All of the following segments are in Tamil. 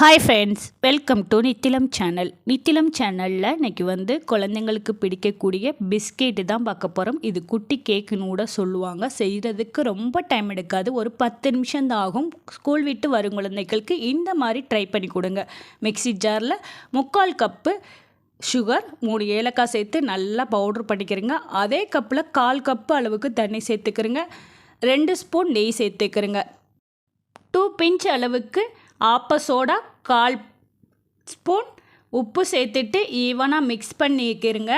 Hi friends welcome to Nithilam channel Nithilam சேனலில் இன்றைக்கி வந்து குழந்தைங்களுக்கு பிடிக்கக்கூடிய பிஸ்கெட்டு தான் பார்க்க போகிறோம் இது குட்டி கேக்குன்னு கூட சொல்லுவாங்க. செய்கிறதுக்கு ரொம்ப டைம் எடுக்காது. ஒரு பத்து நிமிஷம் தான் ஆகும். ஸ்கூல் விட்டு வரும் குழந்தைகளுக்கு இந்த மாதிரி ட்ரை பண்ணி கொடுங்க. மிக்ஸி ஜாரில் முக்கால் கப்பு சுகர் மூணு ஏலக்காய் சேர்த்து நல்லா பவுட்ரு பண்ணிக்கிறங்க. அதே கப்பில் கால் கப்பு அளவுக்கு தண்ணி சேர்த்துக்கிறங்க. ரெண்டு ஸ்பூன் நெய் சேர்த்துக்கிறங்க. டூ பிஞ்ச் அளவுக்கு ஆப்பசோடா கால் ஸ்பூன் உப்பு சேர்த்துட்டு ஈவனாக மிக்ஸ் பண்ணிக்கிறங்க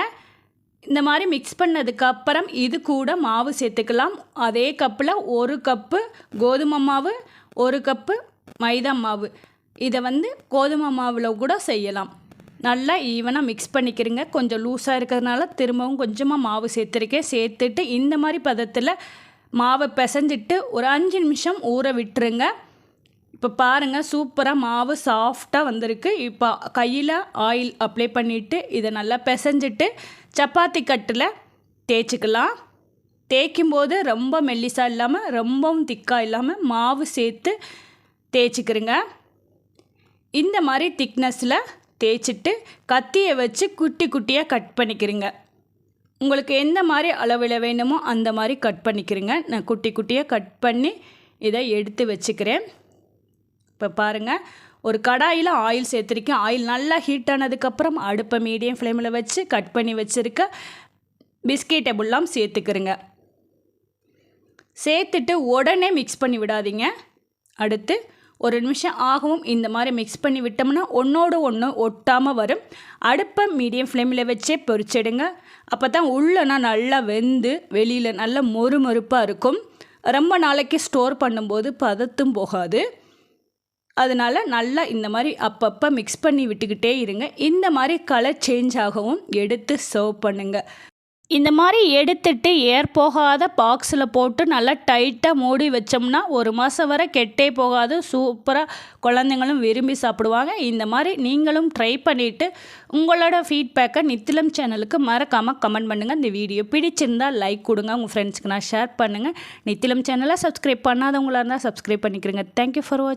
இந்த மாதிரி மிக்ஸ் பண்ணதுக்கப்புறம் இது கூட மாவு சேர்த்துக்கலாம். அதே கப்பில் ஒரு கப்பு கோதுமை மாவு ஒரு கப்பு மைதா மாவு. இதை வந்து கோதுமை மாவில் கூட செய்யலாம். நல்லா ஈவனாக மிக்ஸ் பண்ணிக்கிறீங்க. கொஞ்சம் லூஸாக இருக்கிறதுனால திரும்பவும் கொஞ்சமாக மாவு சேர்த்துருக்கேன். சேர்த்துட்டு இந்த மாதிரி பதத்தில் மாவை பிசைஞ்சிட்டு ஒரு அஞ்சு நிமிஷம் ஊற விட்டுருங்க. இப்போ பாருங்கள் சூப்பராக மாவு சாஃப்டாக வந்திருக்கு. இப்போ கையில் ஆயில் அப்ளை பண்ணிவிட்டு இதை நல்லா பிசைஞ்சிட்டு சப்பாத்தி கட்டில் தேய்ச்சிக்கலாம். தேய்க்கும் போது ரொம்ப மெல்லிசாக இல்லாமல் ரொம்பவும் திக்காக இல்லாமல் மாவு சேர்த்து தேய்ச்சிக்கிறேங்க. இந்த மாதிரி திக்னஸில் தேய்ச்சிட்டு கத்தியை வச்சு குட்டி குட்டியாக கட் பண்ணிக்கிறேங்க. உங்களுக்கு எந்த மாதிரி அளவில் வேணுமோ அந்த மாதிரி கட் பண்ணிக்கிறேங்க. நான் குட்டி குட்டியாக கட் பண்ணி இதை எடுத்து வச்சுக்கிறேன். இப்போ பாருங்கள் ஒரு கடாயில் ஆயில் சேர்த்துருக்கேன். ஆயில் நல்லா ஹீட் ஆனதுக்கப்புறம் அடுப்பை மீடியம் ஃப்ளேமில் வச்சு கட் பண்ணி வச்சுருக்க பிஸ்கெட் எல்லாம் சேர்த்துக்கிறேங்க சேர்த்துட்டு உடனே மிக்ஸ் பண்ணி விடாதீங்க. அடுத்து ஒரு நிமிஷம் ஆகவும் இந்த மாதிரி மிக்ஸ் பண்ணி விட்டோம்னா ஒன்றோடு ஒன்று ஒட்டாமல் வரும். அடுப்பை மீடியம் ஃப்ளேமில் வச்சே பொரிச்சிடுங்க. அப்போ தான் உள்ளனா நல்லா வெந்து வெளியில் நல்லா மொறு மொறுப்பாக இருக்கும். ரொம்ப நாளைக்கு ஸ்டோர் பண்ணும்போது பதத்தும் போகாது. அதனால் நல்லா இந்த மாதிரி அப்பப்போ மிக்ஸ் பண்ணி விட்டுக்கிட்டே இருங்க. இந்த மாதிரி கலர் சேஞ்ச் ஆகவும் எடுத்து சர்வ் பண்ணுங்கள் இந்த மாதிரி எடுத்துட்டு ஏர் போகாத பாக்ஸில் போட்டு நல்லா டைட்டாக மூடி வச்சோம்னா ஒரு மாதம் வரை கெட்டே போகாது. சூப்பராக குழந்தைங்களும் விரும்பி சாப்பிடுவாங்க. இந்த மாதிரி நீங்களும் ட்ரை பண்ணிவிட்டு உங்களோட ஃபீட்பேக்கை நித்திலம் சேனலுக்கு மறக்காமல் கமெண்ட் பண்ணுங்கள் இந்த வீடியோ பிடிச்சிருந்தால் லைக் கொடுங்க. உங்கள் ஃப்ரெண்ட்ஸ்க்கு நான் ஷேர் பண்ணுங்கள் நித்திலம் சேனலை சப்ஸ்கிரைப் பண்ணாதவங்களாக இருந்தால் சப்ஸ்கிரைப் பண்ணிக்கிறேங்க. Thank you for watch